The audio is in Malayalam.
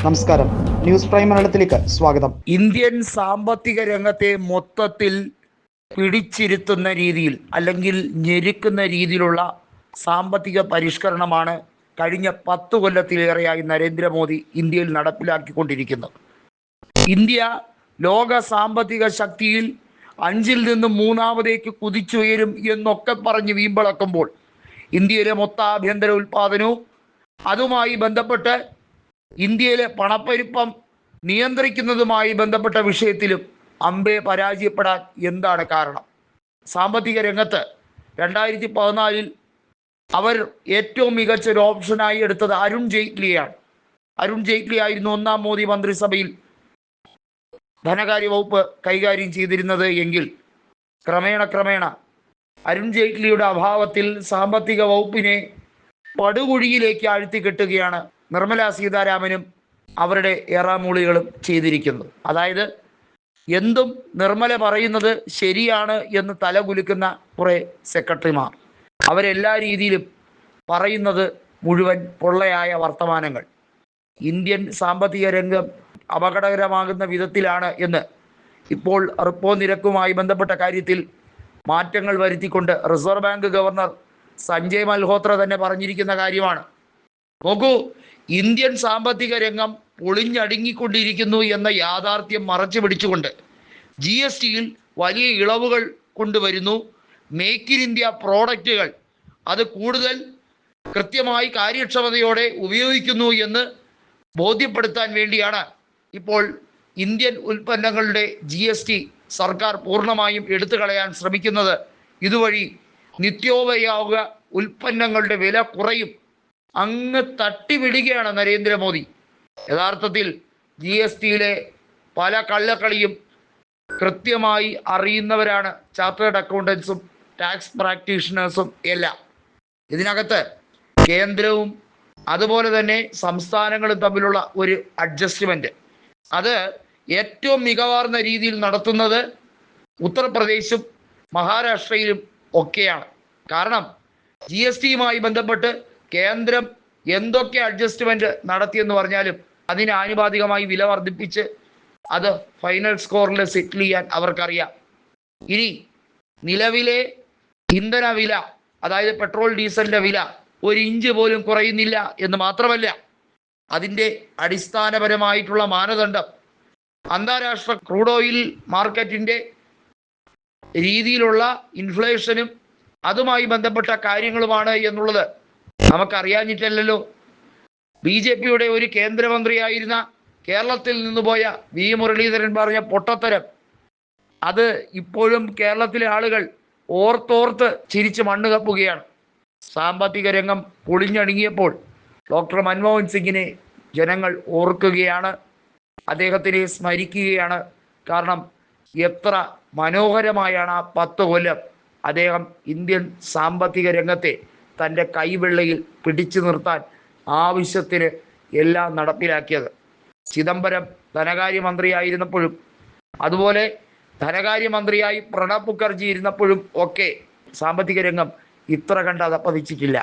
നമസ്കാരം. ന്യൂസ് പ്രൈം മലയാളത്തിലേക്ക് സ്വാഗതം. ഇന്ത്യൻ സാമ്പത്തിക രംഗത്തെ മൊത്തത്തിൽ പിടിച്ചിരുത്തുന്ന രീതിയിൽ അല്ലെങ്കിൽ ഞെരുക്കുന്ന രീതിയിലുള്ള സാമ്പത്തിക പരിഷ്കരണമാണ് കഴിഞ്ഞ പത്ത് കൊല്ലത്തിലേറെയായി നരേന്ദ്രമോദി ഇന്ത്യയിൽ നടപ്പിലാക്കിക്കൊണ്ടിരിക്കുന്നത്. ഇന്ത്യ ലോക സാമ്പത്തിക ശക്തിയിൽ അഞ്ചിൽ നിന്ന് മൂന്നാമതേക്ക് കുതിച്ചുയരും എന്നൊക്കെ പറഞ്ഞ് വീമ്പിളക്കുമ്പോൾ ഇന്ത്യയിലെ മൊത്ത ആഭ്യന്തര ഉൽപാദനവും അതുമായി ബന്ധപ്പെട്ട് ഇന്ത്യയിലെ പണപ്പെരുപ്പം നിയന്ത്രിക്കുന്നതുമായി ബന്ധപ്പെട്ട വിഷയത്തിലും അംബെ പരാജയപ്പെടാൻ എന്താണ് കാരണം? സാമ്പത്തിക രംഗത്ത് രണ്ടായിരത്തി പതിനാലിൽ അവർ ഏറ്റവും മികച്ച ഒരു ഓപ്ഷനായി എടുത്തത് അരുൺ ജെയ്റ്റ്ലിയാണ്. അരുൺ ജെയ്റ്റ്ലി ആയിരുന്നു ഒന്നാം മോദി മന്ത്രിസഭയിൽ ധനകാര്യ വകുപ്പ് കൈകാര്യം ചെയ്തിരുന്നത് എങ്കിൽ. ക്രമേണ ക്രമേണ അരുൺ ജെയ്റ്റ്ലിയുടെ അഭാവത്തിൽ സാമ്പത്തിക വകുപ്പിനെ പടുകുഴിയിലേക്ക് ആഴ്ത്തിക്കെട്ടുകയാണ് നിർമ്മല സീതാരാമനും അവരുടെ ഏറാമൂളികളും ചെയ്തിരിക്കുന്നത് അതായത് എന്തും നിർമ്മല പറയുന്നത് ശരിയാണ് എന്ന് തലകുലുക്കുന്ന കുറേ സെക്രട്ടറിമാർ. അവരെല്ലാ രീതിയിലും പറയുന്നത് മുഴുവൻ പൊള്ളയായ വർത്തമാനങ്ങൾ. ഇന്ത്യൻ സാമ്പത്തിക രംഗം അപകടകരമാകുന്ന വിധത്തിലാണ് എന്ന് ഇപ്പോൾ റിപ്പോ നിരക്കുമായി ബന്ധപ്പെട്ട കാര്യത്തിൽ മാറ്റങ്ങൾ വരുത്തിക്കൊണ്ട് reserve bank governor Sanjay Malhotra തന്നെ പറഞ്ഞിരിക്കുന്ന കാര്യമാണ്. നോക്കൂ ഇന്ത്യൻ സാമ്പത്തിക രംഗം പൊളിഞ്ഞടുങ്ങിക്കൊണ്ടിരിക്കുന്നു എന്ന യാഥാർത്ഥ്യം മറച്ചു പിടിച്ചുകൊണ്ട് ജി എസ് ടിയിൽ വലിയ ഇളവുകൾ കൊണ്ടുവരുന്നു. മേക്ക് ഇൻ ഇന്ത്യ പ്രോഡക്റ്റുകൾ അത് കൂടുതൽ കൃത്യമായി കാര്യക്ഷമതയോടെ ഉപയോഗിക്കുന്നു എന്ന് ബോധ്യപ്പെടുത്താൻ വേണ്ടിയാണ് ഇപ്പോൾ ഇന്ത്യൻ ഉൽപ്പന്നങ്ങളുടെ ജി എസ് ടി സർക്കാർ പൂർണമായും എടുത്തു കളയാൻ ശ്രമിക്കുന്നത്. ഇതുവഴി നിത്യോപയോഗ ഉൽപ്പന്നങ്ങളുടെ വില കുറയും. അങ്ങ് തട്ടിവിടുകയാണ് നരേന്ദ്രമോദി. യഥാർത്ഥത്തിൽ ജി എസ് ടിയിലെ പല കള്ളക്കളിയും കൃത്യമായി അറിയുന്നവരാണ് ചാർട്ടേഡ് അക്കൗണ്ടൻസും ടാക്സ് പ്രാക്ടീഷണേഴ്സും എല്ലാം. ഇതിനകത്ത് കേന്ദ്രവും അതുപോലെ തന്നെ സംസ്ഥാനങ്ങളും തമ്മിലുള്ള ഒരു അഡ്ജസ്റ്റ്മെന്റ്. അത് ഏറ്റവും മികവാർന്ന രീതിയിൽ നടത്തുന്നത് ഉത്തർപ്രദേശും മഹാരാഷ്ട്രയിലും ഒക്കെയാണ്. കാരണം ജി എസ് ടിയുമായി ബന്ധപ്പെട്ട് കേന്ദ്രം എന്തൊക്കെ അഡ്ജസ്റ്റ്മെന്റ് നടത്തിയെന്ന് പറഞ്ഞാലും അതിന് ആനുപാതികമായി വില വർദ്ധിപ്പിച്ച് അത് ഫൈനൽ സ്കോറിൽ സെറ്റിൽ ചെയ്യാൻ അവർക്കറിയാം. ഇനി നിലവിലെ ഇന്ധന വില അതായത് പെട്രോൾ ഡീസലിന്റെ വില ഒരു ഇഞ്ച് പോലും കുറയുന്നില്ല എന്ന് മാത്രമല്ല അതിന്റെ അടിസ്ഥാനപരമായിട്ടുള്ള മാനദണ്ഡം അന്താരാഷ്ട്ര ക്രൂഡ് ഓയിൽ മാർക്കറ്റിന്റെ രീതിയിലുള്ള ഇൻഫ്ലേഷനും അതുമായി ബന്ധപ്പെട്ട കാര്യങ്ങളുമാണ് എന്നുള്ളത് നമുക്കറിയാഞ്ഞിട്ടല്ലല്ലോ. ബി ജെ പിയുടെ ഒരു കേന്ദ്രമന്ത്രിയായിരുന്ന കേരളത്തിൽ നിന്ന് പോയ വി മുരളീധരൻ പറഞ്ഞ പൊട്ടത്തരം. അത് ഇപ്പോഴും കേരളത്തിലെ ആളുകൾ ഓർത്തോർത്ത് ചിരിച്ച് മണ്ണ് കപ്പുകയാണ്. സാമ്പത്തിക രംഗം പൊളിഞ്ഞടുങ്ങിയപ്പോൾ ഡോക്ടർ മൻമോഹൻ സിംഗിനെ ജനങ്ങൾ ഓർക്കുകയാണ്. അദ്ദേഹത്തിനെ സ്മരിക്കുകയാണ്. കാരണം എത്ര മനോഹരമായാണ് ആ പത്ത് കൊല്ലം. അദ്ദേഹം ഇന്ത്യൻ സാമ്പത്തിക രംഗത്തെ തന്റെ കൈവെള്ളയിൽ പിടിച്ചു നിർത്താൻ ആവശ്യത്തിന് എല്ലാം നടപ്പിലാക്കിയത്. ചിദംബരം ധനകാര്യമന്ത്രിയായിരുന്നപ്പോഴും അതുപോലെ ധനകാര്യമന്ത്രിയായി പ്രണബ് മുഖർജി ഇരുന്നപ്പോഴും ഒക്കെ സാമ്പത്തിക രംഗം ഇത്ര കണ്ട് അതപ്പതിച്ചിട്ടില്ല.